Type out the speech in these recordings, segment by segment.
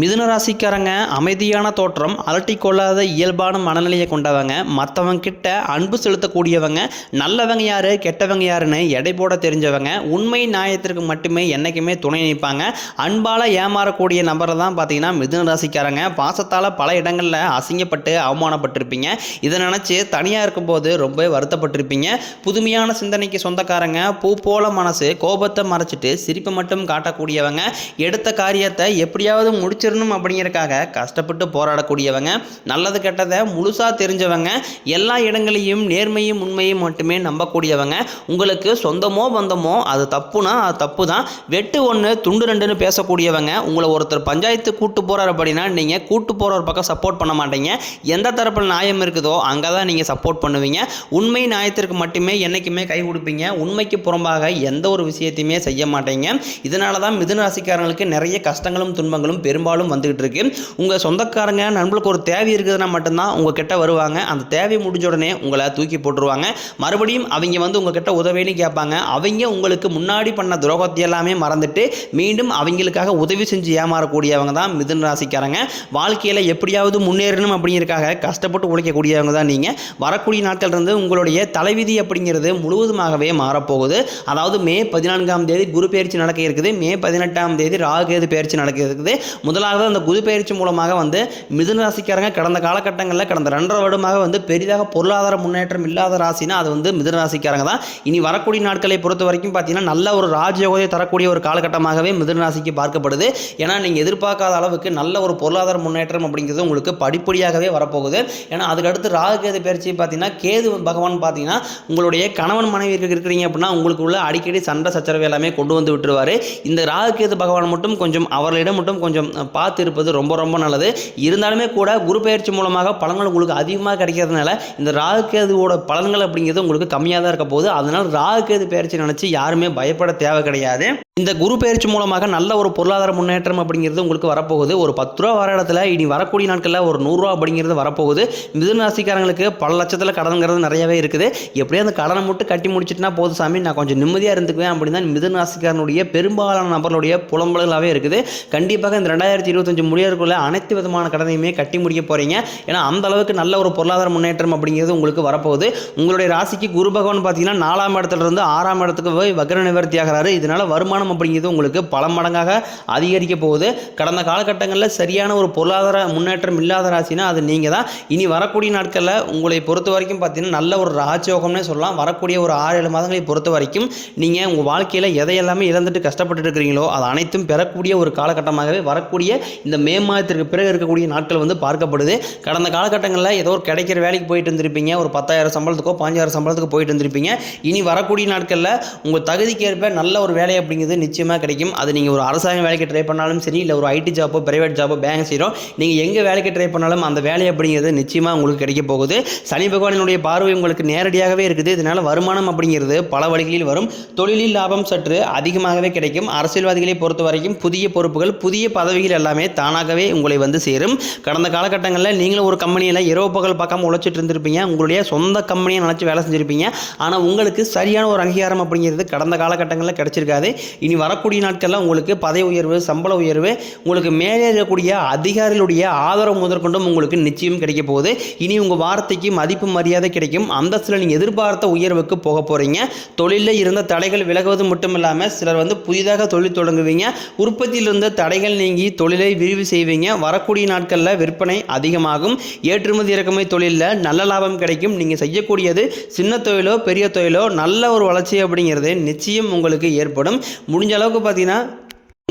மிதுன ராசிக்காரங்க அமைதியான தோற்றம் அலட்டிக்கொள்ளாத இயல்பான மனநிலையை கொண்டவங்க மற்றவங்க கிட்ட அன்பு செலுத்தக்கூடியவங்க நல்லவங்க யாரு கெட்டவங்க யாருன்னு எடை போட தெரிஞ்சவங்க உண்மை நியாயத்திற்கு மட்டுமே என்றைக்குமே துணை நிற்பாங்க. அன்பால் ஏமாறக்கூடிய நபரை தான் பார்த்தீங்கன்னா மிதுன ராசிக்காரங்க. பாசத்தால் பல இடங்களில் அசிங்கப்பட்டு அவமானப்பட்டிருப்பீங்க. இதை நினச்சி தனியாக இருக்கும்போது ரொம்ப வருத்தப்பட்டிருப்பீங்க. புதுமையான சிந்தனைக்கு சொந்தக்காரங்க பூ போல மனசு கோபத்தை மறைச்சிட்டு சிரிப்பை மட்டும் காட்டக்கூடியவங்க எடுத்த காரியத்தை எப்படியாவது முடிச்சிடணும் அப்படிங்கிறக்காக கஷ்டப்பட்டு போராடக்கூடியவங்க நல்லது கெட்டதை முழுசாக தெரிஞ்சவங்க எல்லா இடங்களையும் நேர்மையும் உண்மையும் மட்டுமே நம்பக்கூடியவங்க. உங்களுக்கு சொந்தமோ பந்தமோ அது தப்புனா அது தப்பு தான் வெட்டு ஒன்று துண்டு ரெண்டுன்னு பேசக்கூடியவங்க உங்களை ஒருத்தர் பஞ்சாயத்து கூட்டு போகிறார் அப்படின்னா நீங்கள் கூட்டு போகிற ஒரு பக்கம் சப்போர்ட் பண்ண மாட்டீங்க. எந்த தரப்பில் நியாயம் இருக்குதோ அங்கே தான் நீங்கள் சப்போர்ட் பண்ணுவீங்க. உண்மை நியாயத்திற்கு மட்டுமே என்றைக்குமே கை கொடுப்பீங்க. உண்மைக்கு புறம்பாக எந்த ஒரு விஷயத்தையுமே செய்ய மாட்டீங்க. இதனால தான் மிதுன ராசிக்காரங்களுக்கு நிறைய கஷ்டங்களும் துன்பங்களும் பெரும்பாலும் வந்துகிட்டு இருக்கு. உங்கள் சொந்தக்காரங்க நண்பர்களுக்கு ஒரு தேவை இருக்குதுன்னா மட்டும்தான் உங்கள் கிட்ட வருவாங்க. அந்த தேவை முடிஞ்ச உடனே உங்களை தூக்கி போட்டுருவாங்க. மறுபடியும் அவங்க வந்து உங்ககிட்ட உதவின்னு கேட்பாங்க. அவங்க உங்களுக்கு முன்னாடி பண்ண துரோகத்தை எல்லாமே மறந்துட்டு மீண்டும் அவங்களுக்காக உதவி செஞ்சு ஏமாறக்கூடியவங்க தான் மிதுன ராசிக்காரங்க. வாழ்க்கையில் எப்படியாவது முன்னேறணும் அப்படிங்கிறதுக்காக கஷ்டப்பட்டு உழைக்கக்கூடியவங்க தான் நீங்கள் வரக்கூடிய நாட்கள் இருந்து உங்களுடைய தலைவிதி அப்படிங்கிறது முழுவதுமாகவே மாறப்போகுது. அதாவது மே பதினான்காம் தேதி குரு பயிற்சி நடக்க இருக்குது. மே பதினெட்டாம் தேதி ராகுகேது பயிற்சி நடக்க இருக்குது. முதலாவது அந்த குரு பயிற்சி மூலமாக வந்து மிதுன ராசிக்காரங்க கடந்த காலகட்டங்களில் கடந்த ரெண்டரை வருடமாக வந்து பெரிதாக பொருளாதார முன்னேற்றம் இல்லாத ராசினா அது வந்து மிதுன ராசிக்காரங்க தான். இனி வரக்கூடிய நாட்களை பொறுத்த வரைக்கும் பார்த்தீங்கன்னா நல்ல ஒரு ராஜயோகத்தை தரக்கூடிய ஒரு காலகட்டமாகவே மிதுன ராசிக்கு பார்க்கப்படுது. ஏன்னா நீங்கள் எதிர்பார்க்காத அளவுக்கு நல்ல ஒரு பொருளாதார முன்னேற்றம் அப்படிங்கிறது உங்களுக்கு படிப்படியாகவே வரப்போகுது. ஏன்னா அதுக்கடுத்து ராகுகேது பயிற்சி பார்த்தீங்கன்னா கேது பகவான் பார்த்தீங்கன்னா உங்களுடைய கணவன் மனைவி இருக்கிறீங்க அப்படின்னா உங்களுக்கு உள்ள அடிக்கடி சண்டை சச்சரவு எல்லாமே கொண்டு வந்து விட்டுருவார். இந்த ராகு கேது பகவான் மட்டும் கொஞ்சம் அவர்களிடம் மட்டும் கொஞ்சம் அஹ், பார்த்து இருப்பது ரொம்ப ரொம்ப நல்லது. இருந்தாலுமே கூட குரு பயிற்சி மூலமாக பலன்கள் உங்களுக்கு அதிகமாக கிடைக்கிறதுனால இந்த ராகு கேதுவோட பலன்கள் அப்படிங்கிறது உங்களுக்கு கம்மியாக தான் இருக்க போகுது. அதனால் ராகு கேது பயிற்சி நினச்சி யாருமே பயப்பட தேவை கிடையாது. இந்த குரு பயிற்சி மூலமாக நல்ல ஒரு பொருளாதார முன்னேற்றம் அப்படிங்கிறது உங்களுக்கு வரப்போகுது. ஒரு பத்து ரூபா வர இடத்துல இனி வரக்கூடிய நாட்களில் ஒரு நூறுரூவா அப்படிங்கிறது வரப்போகுது. மிதுன ராசிக்காரங்களுக்கு பல லட்சத்தில் கடன்கிறது நிறையவே இருக்குது. எப்படியும் அந்த கடனை மட்டும் கட்டி முடிச்சிட்டுனா போதும் சாமி. நான் கொஞ்சம் நிம்மதியாக இருந்துக்குவேன் அப்படின்னு தான் மிதுன ராசிக்காரனுடைய பெரும்பாலான நபர்களுடைய புலம்பல்களாகவே இருக்குது. கண்டிப்பாக இந்த ரெண்டாயிரத்தி இருபத்தஞ்சு முடியறதுக்குள்ள அனைத்து விதமான கடனையுமே கட்டி முடிக்க போகிறீங்க ஏன்னா அந்த அளவுக்கு நல்ல ஒரு பொருளாதார முன்னேற்றம் அப்படிங்கிறது உங்களுக்கு வரப்போகுது. உங்களுடைய ராசிக்கு குரு பகவான் பார்த்தீங்கன்னா நாலாம் இடத்துல இருந்து ஆறாம் இடத்துக்கு போய் வக்ர நிவர்த்தி ஆகிறாரு இதனால் வருமானம் அப்படிங்கிறது உங்களுக்கு பல மடங்காக அதிகரிக்க போகுது. கடந்த காலகட்டங்களில் சரியான ஒரு பொருளாதார முன்னேற்றம் இல்லாத ராசினா அது நீங்கள் தான் இனி வரக்கூடிய நாட்களில் உங்களை பொறுத்த வரைக்கும் பார்த்தீங்கன்னா நல்ல ஒரு ராஜயோகம்னே சொல்லலாம். வரக்கூடிய ஒரு ஆறு ஏழு மாதங்களை பொறுத்த வரைக்கும் நீங்கள் உங்கள் வாழ்க்கையில் எதையெல்லாமே இழந்துட்டு கஷ்டப்பட்டு இருக்கிறீங்களோ அது அனைத்தும் பெறக்கூடிய ஒரு காலகட்டமாகவே வரக்கூடிய இந்த மே மாதத்திற்கு பிறகு இருக்கக்கூடிய நாட்கள் வந்து பார்க்கப்படுது. கடந்த காலகட்டங்களில் ஏதோ ஒரு கிடைக்கிற வேலைக்கு போயிட்டு இருந்திருப்பீங்க. ஒரு பத்தாயிரம் சம்பளத்துக்கோ பாஞ்சாயிரம் சம்பளத்துக்கு போயிட்டு இருந்திருப்பீங்க. இனி வரக்கூடிய நாட்களில் உங்கள் தகுதிக்கேற்ப நல்ல ஒரு வேலை அப்படிங்கிறது நிச்சயமாக கிடைக்கும். அது நீங்கள் ஒரு அரசாங்க வேலைக்கு ட்ரை பண்ணாலும் சரி இல்லை ஒரு ஐடி ஜாப்போ பிரைவேட் ஜாப்போ பேங்க் செய்கிறோம் நீங்கள் எங்கே வேலைக்கு ட்ரை பண்ணாலும் அந்த வேலை அப்படிங்கிறது நிச்சயமாக உங்களுக்கு கிடைக்க போகுது. சனி பகவானினுடைய பார்வை உங்களுக்கு நேரடியாகவே இருக்குது. இதனால் வருமானம் அப்படிங்கிறது பல வழிகளில் வரும். தொழிலில் லாபம் சற்று அதிகமாகவே கிடைக்கும். அரசியல்வாதிகளை பொறுத்த வரைக்கும் புதிய பொறுப்புகள் புதிய பதவிகள் எல்லாமே தானாகவே உங்களை வந்து சேரும். கடந்த காலகட்டங்களில் நீங்களும் ஒரு கம்பெனியில் இரவு பகல் பார்க்காம உழைச்சிட்டு இருந்திருப்பீங்க. உங்களுடைய சொந்த கம்பெனியை நினச்சி வேலை செஞ்சுருப்பீங்க. ஆனால் உங்களுக்கு சரியான ஒரு அங்கீகாரம் அப்படிங்கிறது கடந்த காலகட்டங்களில் கிடைச்சிருக்காது. இனி வரக்கூடிய நாட்களில் உங்களுக்கு பதவி உயர்வு சம்பள உயர்வு உங்களுக்கு மேலே இருக்கக்கூடிய அதிகாரிகளுடைய ஆதரவு முதற்கொண்டும் உங்களுக்கு நிச்சயம் கிடைக்க போகுது. இனி உங்கள் வார்த்தைக்கு மதிப்பு மரியாதை கிடைக்கும். அந்தஸ்தில் நீங்கள் எதிர்பார்த்த உயர்வுக்கு போக போகிறீங்க தொழிலில் இருந்த தடைகள் விலகுவது மட்டும் இல்லாமல் சிலர் வந்து புதிதாக தொழில் தொடங்குவீங்க. உற்பத்தியில் இருந்த தடைகள் நீங்கி தொழிலை விரிவு செய்வீங்க. வரக்கூடிய நாட்களில் விற்பனை அதிகமாகும். ஏற்றுமதி இறக்குமதி தொழிலில் நல்ல லாபம் கிடைக்கும். நீங்கள் செய்யக்கூடியது சின்ன தொழிலோ பெரிய தொழிலோ நல்ல ஒரு வளர்ச்சி அப்படிங்கிறது நிச்சயம் உங்களுக்கு ஏற்படும். முடிஞ்ச அளவுக்கு பார்த்தீங்கன்னா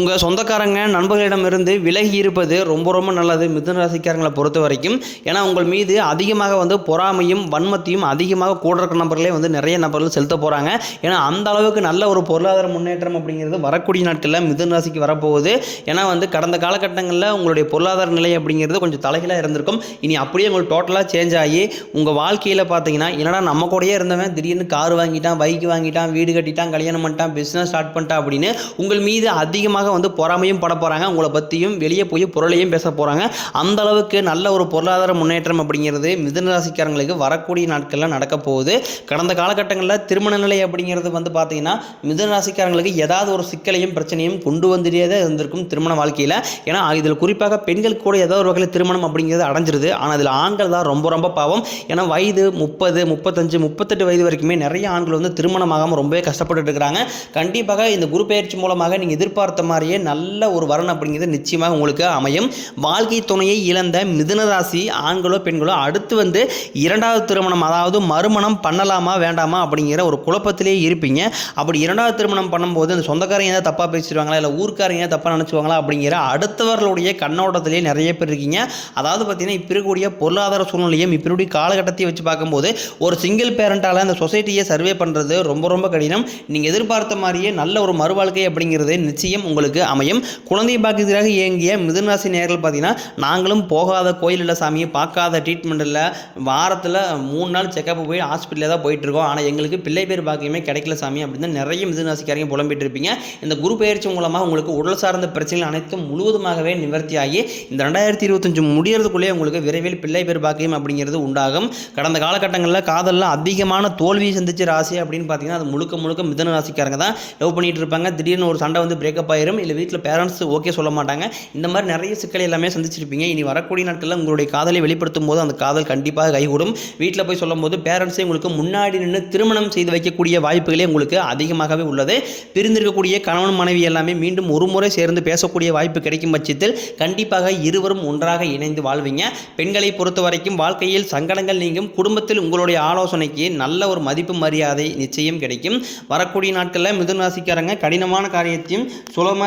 உங்கள் சொந்தக்காரங்க நண்பர்களிடமிருந்து விலகி இருப்பது ரொம்ப ரொம்ப நல்லது மிதுன ராசிக்காரங்களை பொறுத்த வரைக்கும். ஏன்னா உங்கள் மீது அதிகமாக வந்து பொறாமையும் வன்மத்தையும் அதிகமாக கூட இருக்கிற நபர்களே வந்து நிறைய நபர்கள் செலுத்த போகிறாங்க ஏன்னா அந்த அளவுக்கு நல்ல ஒரு பொருளாதார முன்னேற்றம் அப்படிங்கிறது வரக்கூடிய நாட்களில் மிதுன ராசிக்கு வரப்போகுது. ஏன்னா வந்து கடந்த காலகட்டங்களில் உங்களுடைய பொருளாதார நிலை அப்படிங்கிறது கொஞ்சம் தலைகளாக இருந்திருக்கும். இனி அப்படியே உங்களுக்கு டோட்டலாக சேஞ்ச் ஆகி உங்கள் வாழ்க்கையில் பார்த்தீங்கன்னா என்னடா நம்ம கூடயே இருந்தவன் திடீர்னு கார் வாங்கிட்டான் பைக் வாங்கிட்டான் வீடு கட்டிட்டான் கல்யாணம் பண்ணிட்டான் பிஸ்னஸ் ஸ்டார்ட் பண்ணிட்டான் அப்படின்னு உங்கள் மீது அதிகமாக அதிகமாக வந்து பொறாமையும் பட போகிறாங்க உங்களை பற்றியும் வெளியே போய் பொருளையும் பேச போகிறாங்க அந்த அளவுக்கு நல்ல ஒரு பொருளாதார முன்னேற்றம் அப்படிங்கிறது மிதுன ராசிக்காரங்களுக்கு வரக்கூடிய நாட்களில் நடக்க போகுது. கடந்த காலகட்டங்களில் திருமண நிலை அப்படிங்கிறது வந்து பார்த்தீங்கன்னா மிதுன ராசிக்காரங்களுக்கு ஏதாவது ஒரு சிக்கலையும் பிரச்சனையும் கொண்டு வந்துட்டே தான் இருந்திருக்கும் திருமண வாழ்க்கையில். ஏன்னா இதில் குறிப்பாக பெண்களுக்கு கூட ஏதோ ஒரு வகையில் திருமணம் அப்படிங்கிறது அடைஞ்சிருது. ஆனால் அதில் ஆண்கள் தான் ரொம்ப ரொம்ப பாவம். ஏன்னா வயது முப்பது முப்பத்தஞ்சு முப்பத்தெட்டு வயது வரைக்குமே நிறைய ஆண்கள் வந்து திருமணமாகாமல் ரொம்பவே கஷ்டப்பட்டுட்டு இருக்கிறாங்க. கண்டிப்பாக இந்த குரு பயிற்சி மூலமாக நீங்கள் எதிர்பார்த்த மாதிரியே நல்ல ஒரு வரன் அப்படிங்கிறது நிச்சயமாக உங்களுக்கு அமையும். வாழ்க்கை துணையை இழந்த மிதுனராசி ஆண்களோ பெண்களோ அடுத்து வந்து இரண்டாவது திருமணம் அதாவது மறுமணம் பண்ணலாமா வேண்டாமா அப்படிங்கிற ஒரு குழப்பத்திலே இருப்பீங்க. அப்படி இரண்டாவது திருமணம் பண்ணும்போது அந்த சொந்தக்காரங்க ஏதாவது தப்பாக பேசிடுவாங்களா இல்லை ஊர்க்காரங்க ஏதாவது தப்பாக நினச்சிவாங்களா அப்படிங்கிற அடுத்தவர்களுடைய கண்ணோட்டத்திலே நிறைய பேர் இருக்கீங்க. அதாவது பார்த்தீங்கன்னா இப்போ இருக்கக்கூடிய பொருளாதார சூழ்நிலையும் இப்போ இருக்கக்கூடிய காலகட்டத்தையும் வச்சு பார்க்கும்போது ஒரு சிங்கிள் பேரண்டால் அந்த சொசைட்டியை சர்வே பண்ணுறது ரொம்ப ரொம்ப கடினம். நீங்கள் எதிர்பார்த்த மாதிரியே நல்ல ஒரு மறுவாழ்க்கை அப்படிங்கிறது நிச்சயம் உங்களுக்கு அமையும். குழந்தை பாக்கியத்திற்காக இயங்கிய மிதுனராசி நேர்கள் பார்த்தீங்கன்னா நாங்களும் போகாத கோயில் இல்லை சாமியை பார்க்காத ட்ரீட்மெண்ட் இல்லை. வாரத்தில் மூணு நாள் செக்கப் போய் ஹாஸ்பிட்டலில் தான் போயிட்டுருக்கோம் ஆனால் எங்களுக்கு பிள்ளை பேர் பாக்கியமே கிடைக்கல சாமி அப்படின்னு நிறைய மிதுனராசிக்காரங்க புலம்பிட்டு இருப்பீங்க. இந்த குரு பயிற்சி மூலமாக உங்களுக்கு உடல் சார்ந்த பிரச்சனைகள் அனைத்தும் முழுவதுமாகவே நிவர்த்தியாகி இந்த ரெண்டாயிரத்தி இருபத்தஞ்சு முடியறதுக்குள்ளே உங்களுக்கு விரைவில் பிள்ளை பேர் பாக்கியம் அப்படிங்கிறது உண்டாகும். கடந்த காலகட்டங்களில் காதலில் அதிகமான தோல்வியை சந்திச்ச ராசி அப்படின்னு பார்த்தீங்கன்னா அது முழுக்க முழுக்க மிதன ராசிக்காரங்க தான். லவ் பண்ணிட்டு இருப்பாங்க. திடீர்னு ஒரு சண்டை வந்து பிரேக்கப் ஆயிரும். இல்லை வீட்டில் பேரண்ட்ஸ் ஓகே சொல்ல மாட்டாங்க. இந்த மாதிரி நிறைய சிக்கல் எல்லாமே சந்திச்சிருப்பீங்க. இனி வரக்கூடிய நாட்களில் உங்களுடைய காதலை வெளிப்படுத்தும் போது அந்த காதல் கண்டிப்பாக கைகூடும். வீட்டில் போய் சொல்லும்போது பேரண்ட்ஸே உங்களுக்கு முன்னாடி நின்று திருமணம் செய்து வைக்கக்கூடிய வாய்ப்புகளே உங்களுக்கு அதிகமாகவே உள்ளது. பிரிந்திருக்கக்கூடிய கணவன் மனைவி எல்லாமே மீண்டும் ஒரு முறை சேர்ந்து பேசக்கூடிய வாய்ப்பு கிடைக்கும் பட்சத்தில் கண்டிப்பாக இருவரும் ஒன்றாக இணைந்து வாழ்வீங்க. பெண்களை பொறுத்த வரைக்கும் வாழ்க்கையில் சங்கடங்கள் நீங்கும். குடும்பத்தில் உங்களுடைய ஆலோசனைக்கு நல்ல ஒரு மதிப்பு மரியாதை நிச்சயம் கிடைக்கும். வரக்கூடிய நாட்களில் மிதுன ராசிக்காரங்க கடினமான காரியத்தையும் சுலபமாக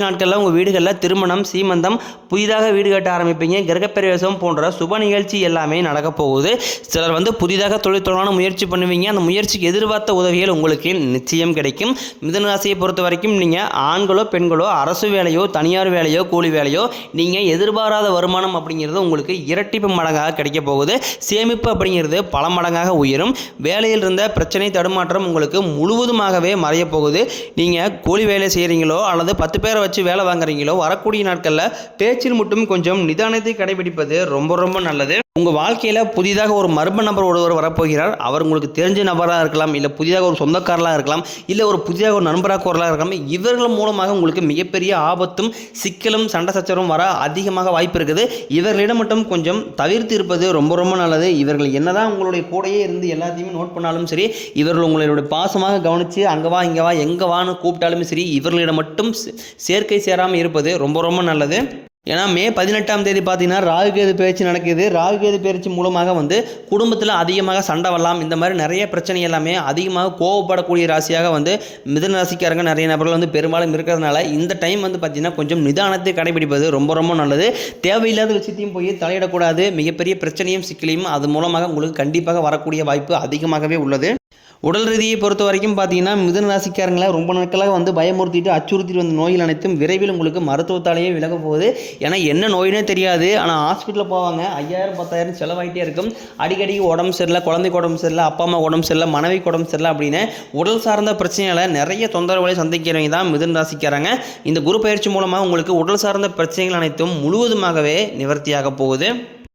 நாட்களில் உங்கள் வீடுகளில் திருமணம் சீமந்தம் புதிதாக வீடு கட்ட ஆரம்பிப்பீங்க. கிரகப்பிரவேசம் போன்ற சுப நிகழ்ச்சி எல்லாமே நடக்க போகுது. சிலர் வந்து புதிதாக தொழில் தொடரான முயற்சி பண்ணுவீங்க. அந்த முயற்சிக்கு எதிர்பார்த்த உதவிகள் உங்களுக்கு நிச்சயம் கிடைக்கும். மிதனராசியை பொறுத்த வரைக்கும் நீங்கள் ஆண்களோ பெண்களோ அரசு வேலையோ தனியார் வேலையோ கூலி வேலையோ நீங்கள் எதிர்பாராத வருமானம் அப்படிங்கிறது உங்களுக்கு இரட்டிப்பு மடங்காக கிடைக்க போகுது. சேமிப்பு அப்படிங்கிறது பல மடங்காக உயரும். வேலையில் இருந்த பிரச்சனை தடுமாற்றம் உங்களுக்கு முழுவதுமாகவே மறைய போகுது. நீங்கள் கூலி வேலை செய்கிறீங்களோ அல்லது பத்து பேரை வச்சு வேலை வாங்குறீங்களோ வரக்கூடிய நாட்களில் பேச்சில் மட்டும் கொஞ்சம் நிதானத்தை கடைபிடிப்பது ரொம்ப ரொம்ப நல்லது. உங்கள் வாழ்க்கையில் புதிதாக ஒரு மர்ம நபர் ஒருவர் வரப்போகிறார். அவர் உங்களுக்கு தெரிஞ்ச நபராக இருக்கலாம் இல்லை புதிதாக ஒரு சொந்தக்காரலாக இருக்கலாம் இல்லை ஒரு புதிதாக ஒரு நண்பராக குரலாக இருக்கலாம் இவர்கள் மூலமாக உங்களுக்கு மிகப்பெரிய ஆபத்தும் சிக்கலும் சண்டை சச்சரவும் வர அதிகமாக வாய்ப்பு இருக்குது. இவர்களிடம் மட்டும் கொஞ்சம் தவிர்த்து இருப்பது ரொம்ப ரொம்ப நல்லது. இவர்கள் என்னதான் உங்களுடைய கூடையே இருந்து எல்லாத்தையுமே நோட் பண்ணாலும் சரி இவர்கள் உங்களுடைய பாசமாக கவனித்து அங்கே வா இங்கே வா எங்கே வான்னு கூப்பிட்டாலும் சரி இவர்களிடம் மட்டும் சே- சேர்க்கை சேராமல் இருப்பது ரொம்ப ரொம்ப நல்லது. ஏன்னா மே பதினெட்டாம் தேதி பார்த்தீங்கன்னா ராகுகேது பயிற்சி நடக்குது. ராகுகேது பயிற்சி மூலமாக வந்து குடும்பத்தில் அதிகமாக சண்டை வரலாம் இந்த மாதிரி நிறைய பிரச்சனை எல்லாமே அதிகமாக கோவப்படக்கூடிய ராசியாக வந்து மிதன ராசிக்காரங்க நிறைய நபர்கள் வந்து பெரும்பாலும் இருக்கிறதுனால இந்த டைம் வந்து பார்த்தீங்கன்னா கொஞ்சம் நிதானத்தை கடைபிடிப்பது ரொம்ப ரொம்ப நல்லது. தேவையில்லாத விஷயத்தையும் போய் தலையிடக்கூடாது. மிகப்பெரிய பிரச்சனையும் சிக்கலையும் அது மூலமாக உங்களுக்கு கண்டிப்பாக வரக்கூடிய வாய்ப்பு அதிகமாகவே உள்ளது. உடல் ரீதியை பொறுத்த வரைக்கும் பார்த்தீங்கன்னா மிதுன ராசிக்காரங்களை ரொம்ப நாட்களாக வந்து பயமுறுத்திட்டு அச்சுறுத்திட்டு வந்த நோய்கள் அனைத்தும் விரைவில் உங்களுக்கு மருத்துவத்தாலேயே விலக போகுது. ஏன்னா என்ன நோயினே தெரியாது. ஆனால் ஹாஸ்பிட்டலில் போவாங்க. ஐயாயிரம் பத்தாயிரம் செலவாயிட்டே இருக்கும். அடிக்கடி உடம்பு சரியில்லை குழந்தைக்கு உடம்பு சரியில்லை அப்பா அம்மா உடம்பு சரியில்லை மனைவிக்கு உடம்பு சரியில்லை அப்படின்னு உடல் சார்ந்த பிரச்சனைகளை நிறைய தொந்தரவுகளை சந்திக்கிறவங்க தான் மிதுன் ராசிக்காரங்க. இந்த குரு பயிற்சி மூலமாக உங்களுக்கு உடல் சார்ந்த பிரச்சனைகள் அனைத்தும் முழுவதுமாகவே நிவர்த்தியாக போகுது.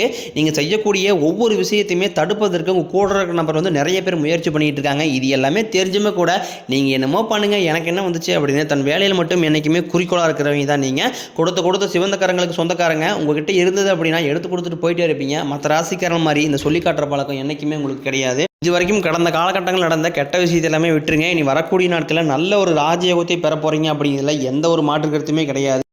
இருக்குது நீங்கள் செய்யக்கூடிய ஒவ்வொரு விஷயத்தையுமே தடுப்பதற்கு உங்கள் கூட இருக்கிற நபர் வந்து நிறைய பேர் முயற்சி பண்ணிகிட்டு இருக்காங்க. இது எல்லாமே தெரிஞ்சுமே கூட நீங்கள் என்னமோ பண்ணுங்கள் எனக்கு என்ன வந்துச்சு அப்படின்னு தன் வேலையில் மட்டும் என்றைக்குமே குறிக்கோளாக இருக்கிறவங்க தான் நீங்கள் கொடுத்த கொடுத்த சிவந்தக்காரங்களுக்கு சொந்தக்காரங்க உங்ககிட்ட இருந்தது அப்படின்னா எடுத்து கொடுத்துட்டு போயிட்டே இருப்பீங்க. மற்ற ராசிக்காரன் மாதிரி இந்த சொல்லி காட்டுற பழக்கம் என்றைக்குமே உங்களுக்கு கிடையாது. இது வரைக்கும் கடந்த காலகட்டங்கள் நடந்த கெட்ட விஷயத்தை எல்லாமே விட்டுருங்க. இனி வரக்கூடிய நாட்களில் நல்ல ஒரு ராஜயோகத்தை பெற போகிறீங்க அப்படிங்கிறதுல எந்த ஒரு மாற்று கருத்துமே கிடையாது.